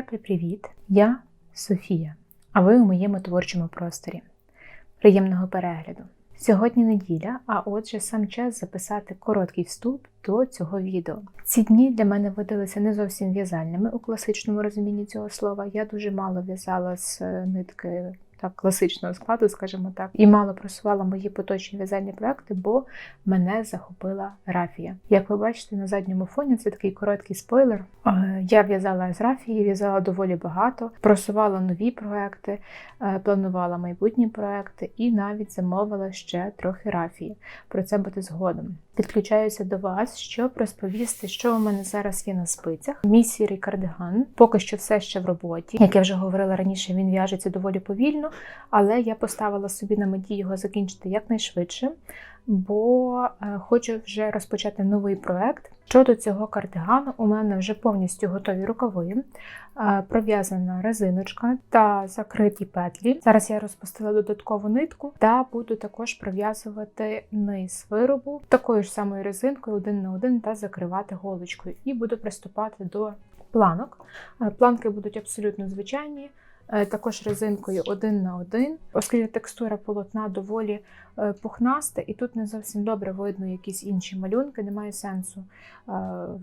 Теплий привіт! Я Софія, а ви у моєму творчому просторі. Приємного перегляду! Сьогодні неділя, а отже, сам час записати короткий вступ до цього відео. Ці дні для мене видалися не зовсім в'язальними у класичному розумінні цього слова. Я дуже мало в'язала з нитки так, класичного складу, скажімо так, і мало просувала мої поточні в'язальні проекти, бо мене захопила рафія. Як ви бачите, на задньому фоні це такий короткий спойлер. Е, Я в'язала з рафії, в'язала доволі багато, просувала нові проекти, е, планувала майбутні проекти і навіть замовила ще трохи рафії. Про це буде згодом. Підключаюся до вас, щоб розповісти, що у мене зараз є на спицях. Мій сірий кардиган, поки що все ще в роботі. Як я вже говорила раніше, він в'яжеться доволі повільно, але я поставила собі на меті його закінчити якнайшвидше, бо е, хочу вже розпочати новий проект. Щодо цього кардигану, у мене вже повністю готові рукави, е, пров'язана резиночка та закриті петлі. Зараз я розпустила додаткову нитку та буду також пров'язувати низ виробу такою ж самою резинкою один на один та закривати голочкою. І буду приступати до планок. Е, Планки будуть абсолютно звичайні. Е, Також резинкою один на один, оскільки текстура полотна доволі е, пухнаста, і тут не зовсім добре видно якісь інші малюнки, немає сенсу е,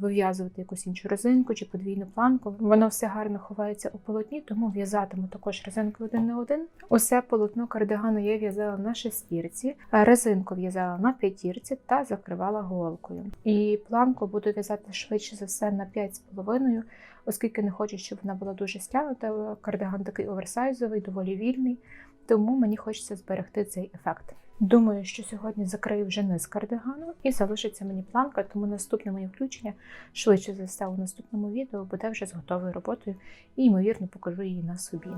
вив'язувати якусь іншу резинку чи подвійну планку. Воно все гарно ховається у полотні, тому в'язатиму також резинкою один на один. Усе полотно кардигану я в'язала на шестірці, резинку в'язала на п'ятірці та закривала голкою. І планку буду в'язати швидше за все на 5,5, оскільки не хочу, щоб вона була дуже стягнута. Кардиган такий оверсайзовий, доволі вільний, тому мені хочеться зберегти цей ефект. Думаю, що сьогодні закрию вже низ кардигану і залишиться мені планка, тому наступне моє включення швидше за все у наступному відео буде вже з готовою роботою і, ймовірно, покажу її на собі.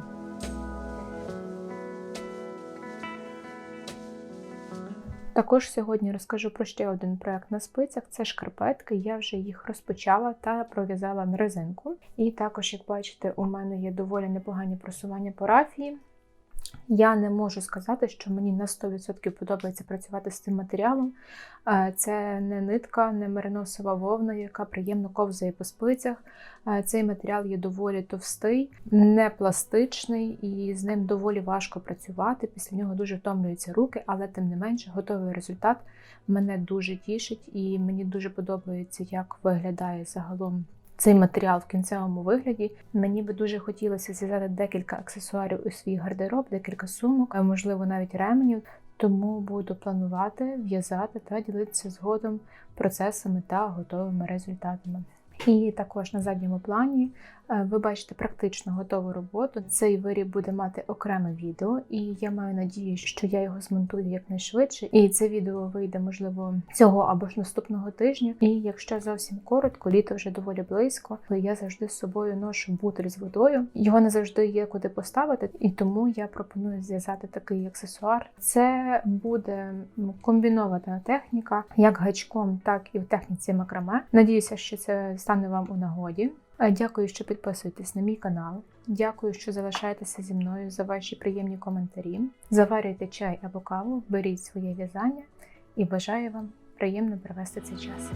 Також сьогодні розкажу про ще один проект на спицях. Це шкарпетки. Я вже їх розпочала та пров'язала на резинку. І також, як бачите, у мене є доволі непогані просування по рафії. Я не можу сказати, що мені на 100% подобається працювати з цим матеріалом. Е, Це не нитка, не мериносова вовна, яка приємно ковзає по спицях. Е, Цей матеріал є доволі товстий, не пластичний, і з ним доволі важко працювати. Після нього дуже втомлюються руки, але тим не менше готовий результат мене дуже тішить, і мені дуже подобається, як виглядає загалом цей матеріал в кінцевому вигляді. Мені би дуже хотілося зв'язати декілька аксесуарів у свій гардероб, декілька сумок, а можливо навіть ременів. Тому буду планувати, в'язати та ділитися згодом процесами та готовими результатами. І також на задньому плані е, ви бачите практично готову роботу. Цей виріб буде мати окреме відео, і я маю надію, що я його змонтую якнайшвидше. І це відео вийде, можливо, цього або ж наступного тижня. І якщо зовсім коротко, літо вже доволі близько, то я завжди з собою ношу бутиль з водою. Його не завжди є куди поставити, і тому я пропоную зв'язати такий аксесуар. Це буде комбінована техніка, як гачком, так і в техніці макраме. Надіюся, що це стане вам у нагоді. Е, Дякую, що підписуєтесь на мій канал. Дякую, що залишаєтеся зі мною за ваші приємні коментарі. Заварюйте чай або каву, беріть своє в'язання і бажаю вам приємно провести цей час.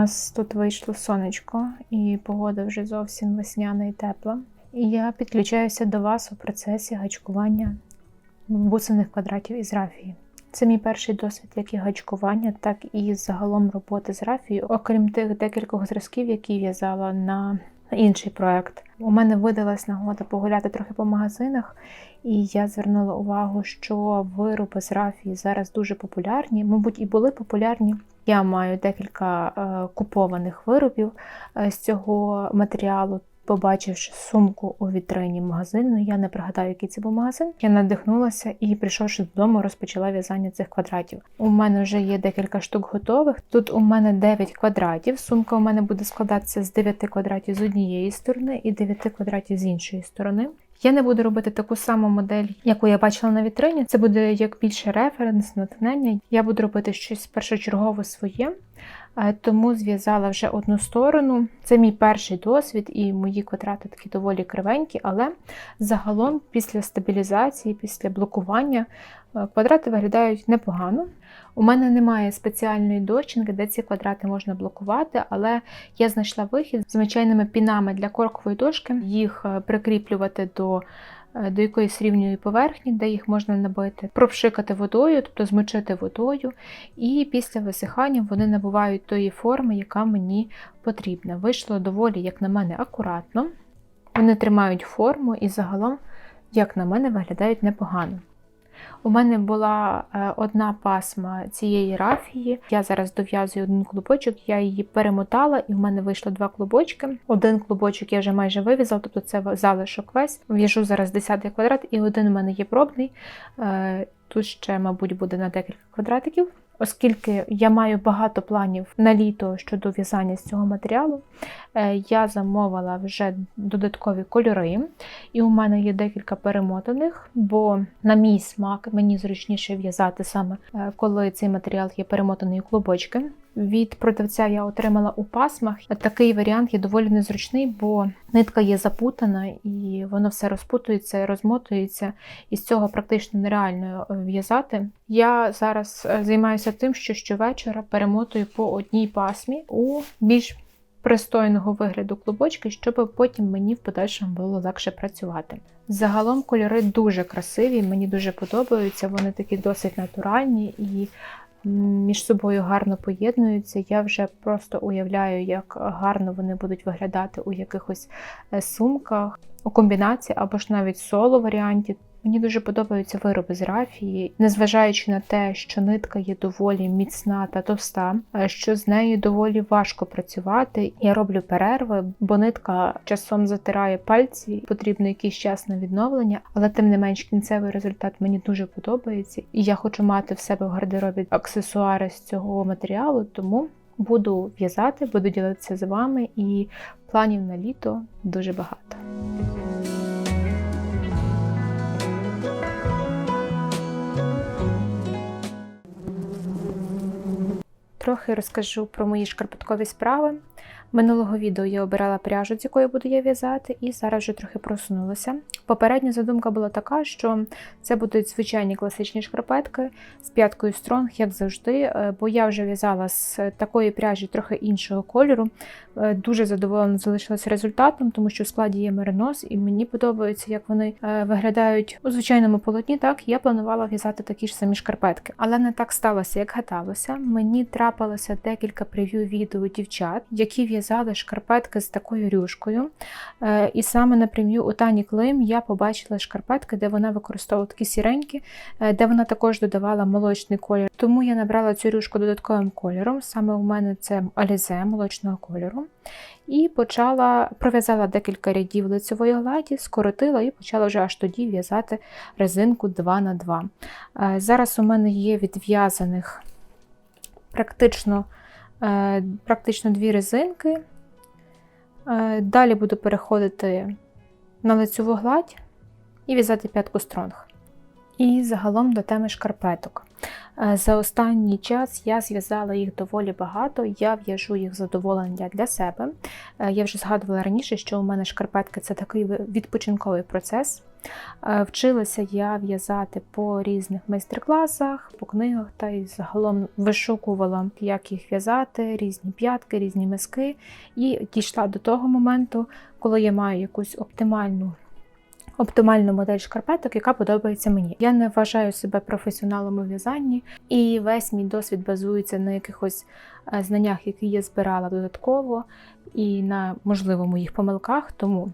Нас тут вийшло сонечко, і погода вже зовсім весняна і тепла. І я підключаюся до вас у процесі гачкування бусиних квадратів із рафії. Це мій перший досвід як і гачкування, так і загалом роботи з рафією, окрім тих декількох зразків, які в'язала на інший проект. У мене видалась нагода погуляти трохи по магазинах, і я звернула увагу, що вироби з рафії зараз дуже популярні, мабуть, і були популярні. Я маю декілька е, купованих виробів е, з цього матеріалу. Побачивши сумку у вітрині магазину, я не пригадаю, який це був магазин. Я надихнулася і, прийшовши додому, розпочала в'язання цих квадратів. У мене вже є декілька штук готових. Тут у мене 9 квадратів. Сумка у мене буде складатися з 9 квадратів з однієї сторони і 9 квадратів з іншої сторони. Я не буду робити таку саму модель, яку я бачила на вітрині. Це буде як більше референс, натхнення. Я буду робити щось першочергово своє. Е, Тому зв'язала вже одну сторону. Це мій перший досвід, і мої квадрати такі доволі кривенькі, але загалом після стабілізації, після блокування е, квадрати виглядають непогано. У мене немає спеціальної дощинки, де ці квадрати можна блокувати, але я знайшла вихід з звичайними пінами для коркової дошки, їх е, прикріплювати до до якоїсь рівньої поверхні, де їх можна набити, пропшикати водою, тобто змочити водою, і після висихання вони набувають тої форми, яка мені потрібна. Вийшло доволі, як на мене, акуратно. Вони тримають форму і загалом, як на мене, виглядають непогано. У мене була е, одна пасма цієї рафії. Я зараз дов'язую один клубочок, я її перемотала, і в мене вийшло два клубочки. Один клубочок я вже майже вив'язала, тобто це залишок весь. В'яжу зараз 10 квадрат, і один у мене є пробний. Е, Тут ще, мабуть, буде на декілька квадратиків. Оскільки я маю багато планів на літо щодо в'язання з цього матеріалу, е, я замовила вже додаткові кольори, і у мене є декілька перемотаних, бо на мій смак мені зручніше в'язати саме е, коли цей матеріал є перемотаний у клубочки. Від продавця я отримала у пасмах. Такий варіант є доволі незручний, бо нитка є запутана і воно все розпутується, розмотується, і з цього практично нереально в'язати. Я зараз е, займаюся тим, що щовечора перемотую по одній пасмі у більш пристойного вигляду клубочки, щоб потім мені в подальшому було легше працювати. Загалом кольори дуже красиві, мені дуже подобаються, вони такі досить натуральні і між собою гарно поєднуються. Я вже просто уявляю, як гарно вони будуть виглядати у якихось е, сумках, у комбінації або ж навіть соло варіанті. Мені дуже подобаються вироби з рафії, незважаючи на те, що нитка є доволі міцна та товста, що з нею доволі важко працювати. Я роблю перерви, бо нитка часом затирає пальці, потрібно якийсь час на відновлення, але тим не менш кінцевий результат мені дуже подобається, і я хочу мати в себе в гардеробі аксесуари з цього матеріалу, тому. Буду в'язати, буду ділитися з вами, і планів на літо дуже багато. Трохи розкажу про мої шкарпеткові справи. Минулого відео я обирала пряжу, з якою буду я в'язати, і зараз вже трохи просунулася. Попередня задумка була така, що це будуть звичайні класичні шкарпетки з п'яткою стронг, як завжди, е, бо я вже в'язала з такої пряжі трохи іншого кольору. Е, дуже задоволена залишилася результатом, тому що в складі є меринос, і мені подобається, як вони е, виглядають у звичайному полотні. Так я планувала в'язати такі ж самі шкарпетки, але не так сталося, як гадалося. Мені трапилося декілька прев'ю відео дівчат, які в'язали шкарпетки з такою рюшкою. І саме на прев'ю у Тані Клим я побачила шкарпетки, де вона використовувала такі сіренькі, де вона також додавала молочний колір. Тому я набрала цю рюшку додатковим кольором. Саме у мене це алізе молочного кольору. І почала пров'язала декілька рядів лицевої гладі, скоротила і почала вже аж тоді в'язати резинку 2 на 2 Зараз у мене є відв'язаних практично практично дві резинки. Далі буду переходити на лицеву гладь і в'язати п'ятку стронг. І загалом до теми шкарпеток. За останній час я зв'язала їх доволі багато, я в'яжу їх задоволення для себе. Я вже згадувала раніше, що у мене шкарпетки це такий відпочинковий процес. Е, Вчилася я в'язати по різних майстер-класах, по книгах та й загалом вишукувала, як їх в'язати, різні п'ятки, різні миски. І дійшла до того моменту, коли я маю якусь оптимальну. Оптимальну модель шкарпеток, яка подобається мені. Я не вважаю себе професіоналом у в'язанні, і весь мій досвід базується на якихось е, знаннях, які я збирала додатково, і на можливо моїх помилках. Тому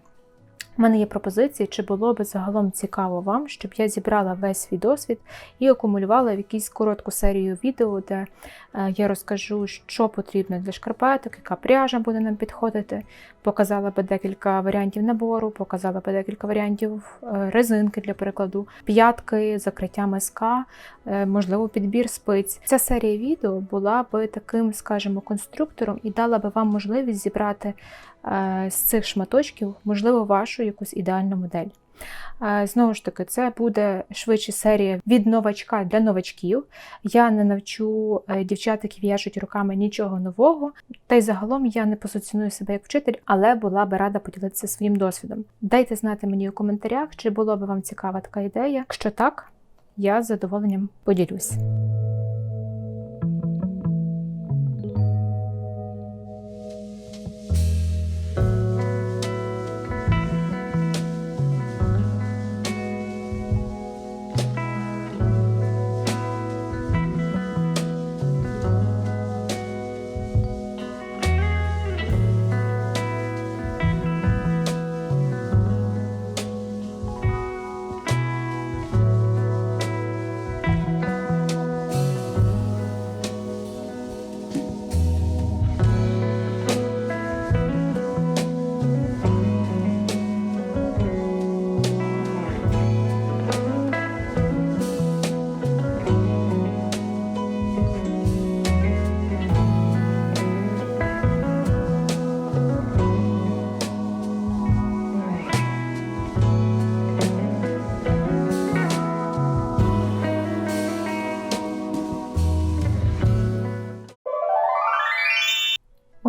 у мене є пропозиції, чи було би загалом цікаво вам, щоб я зібрала весь свій досвід і акумулювала в якусь коротку серію відео, де е, я розкажу, що потрібно для шкарпеток, яка пряжа буде нам підходити. Показала би декілька варіантів набору, показала би декілька варіантів е, резинки для прикладу, п'ятки, закриття миска, е, можливо, підбір спиць. Ця серія відео була би таким, скажімо, конструктором і дала би вам можливість зібрати з цих шматочків, можливо, вашу якусь ідеальну модель. Знову ж таки, це буде швидше серія від новачка для новачків. Я не навчу е, дівчат, які в'яжуть руками нічого нового, та й загалом я не позиціоную себе як вчитель, але була би рада поділитися своїм досвідом. Дайте знати мені у коментарях, чи було би вам цікава така ідея. Якщо так, я з задоволенням поділюсь.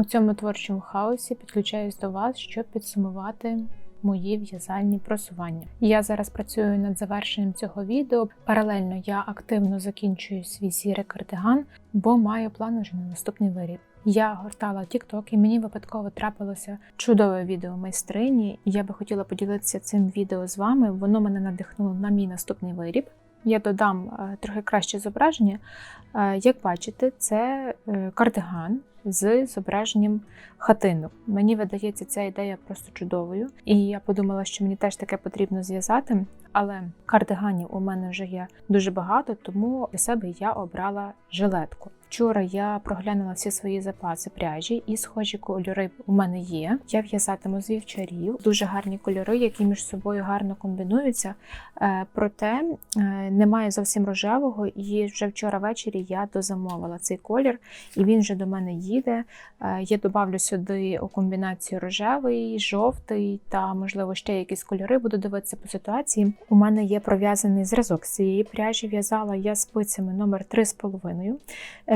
Цьому творчому хаосі підключаюсь до вас, щоб підсумувати мої в'язальні просування. Я зараз працюю над завершенням цього відео. Паралельно я активно закінчую свій сірий кардиган, бо маю план уже на наступний виріб. Я гортала TikTok і мені випадково трапилося чудове відео майстрині. Я би хотіла поділитися цим відео з вами. Воно мене надихнуло на мій наступний виріб. Я додам е, трохи краще зображення. Е, як бачите, це е, кардиган з зображенням хатинок. Мені видається ця ідея просто чудовою, і я подумала, що мені теж таке потрібно зв'язати. Але кардиганів у мене вже є дуже багато, тому для себе я обрала жилетку. Вчора я проглянула всі свої запаси пряжі, і схожі кольори у мене є. Я в'язатиму з вівчарів, дуже гарні кольори, які між собою гарно комбінуються. Е, проте е, немає зовсім рожевого, і вже вчора ввечері я дозамовила цей колір, і він вже до мене їде. Е, я додавлю сюди у комбінацію рожевий, жовтий та, можливо, ще якісь кольори. Буду дивитися по ситуації. У мене є пров'язаний зразок з цієї пряжі. В'язала я спицями номер 3,5.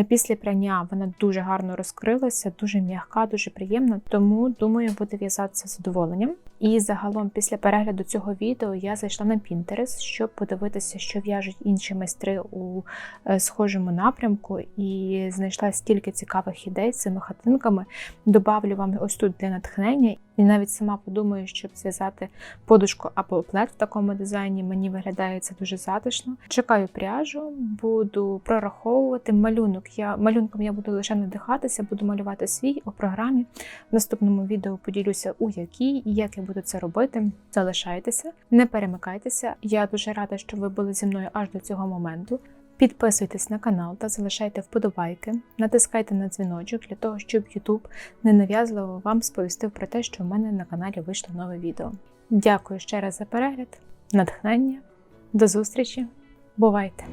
Після прання вона дуже гарно розкрилася, дуже м'яка, дуже приємна, тому думаю, буде в'язатися задоволенням. І загалом, після перегляду цього відео, я зайшла на Pinterest, щоб подивитися, що в'яжуть інші майстри у е, схожому напрямку, і знайшла стільки цікавих ідей з цими хатинками. Добавлю вам ось тут для натхнення. І навіть сама подумаю, щоб зв'язати подушку або плед в такому дизайні, мені виглядає це дуже затишно. Чекаю пряжу, буду прораховувати малюнок. Я Малюнком я буду лише надихатися, буду малювати свій у програмі. В наступному відео поділюся, у якій і як я буду це робити. Залишайтеся, не перемикайтеся. Я дуже рада, що ви були зі мною аж до цього моменту. Підписуйтесь на канал та залишайте вподобайки, натискайте на дзвіночок для того, щоб YouTube ненав'язливо вам сповістив про те, що в мене на каналі вийшло нове відео. Дякую ще раз за перегляд, натхнення, до зустрічі, бувайте!